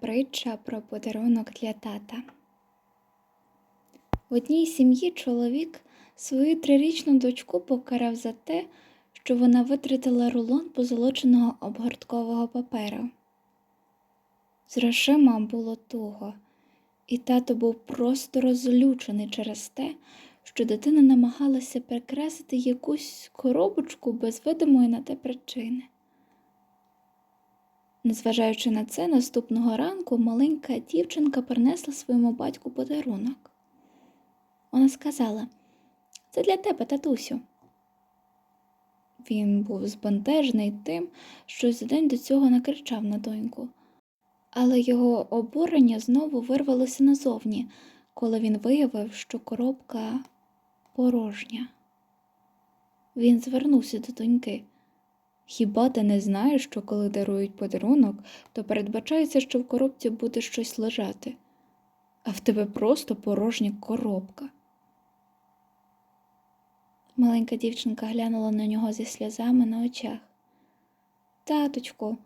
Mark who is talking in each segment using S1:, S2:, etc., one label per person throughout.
S1: Притча про подарунок для тата. В одній сім'ї чоловік свою трирічну дочку покарав за те, що вона витратила рулон позолоченого обгорткового паперу. З грошима було туго, і тато був просто розлючений через те, що дитина намагалася прикрасити якусь коробочку без видимої на те причини. Незважаючи на це, наступного ранку маленька дівчинка принесла своєму батьку подарунок. Вона сказала: Це для тебе, татусю. Він був збентежений тим, що за день до цього накричав на доньку, але його обурення знову вирвалося назовні, коли він виявив, що коробка порожня. Він звернувся до доньки. Хіба ти не знаєш, що коли дарують подарунок, то передбачається, що в коробці буде щось лежати, а в тебе просто порожня коробка. Маленька дівчинка глянула на нього зі сльозами на очах. Таточку,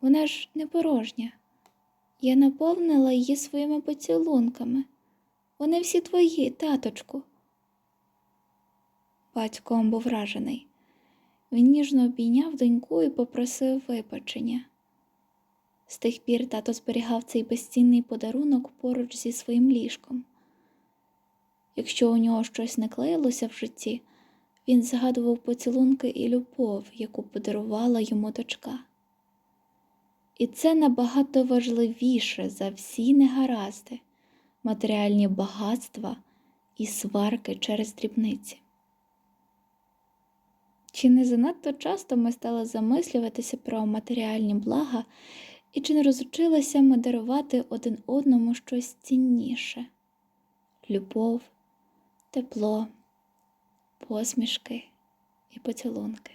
S1: вона ж не порожня. Я наповнила її своїми поцілунками. Вони всі твої, таточку. Батько був вражений. Він ніжно обійняв доньку і попросив вибачення. З тих пір тато зберігав цей безцінний подарунок поруч зі своїм ліжком. Якщо у нього щось не клеїлося в житті, він згадував поцілунки і любов, яку подарувала йому дочка. І це набагато важливіше за всі негаразди, матеріальні багатства і сварки через дрібниці. Чи не занадто часто ми стали замислюватися про матеріальні блага, і чи не розучилися ми дарувати один одному щось цінніше любов, тепло, посмішки і поцілунки?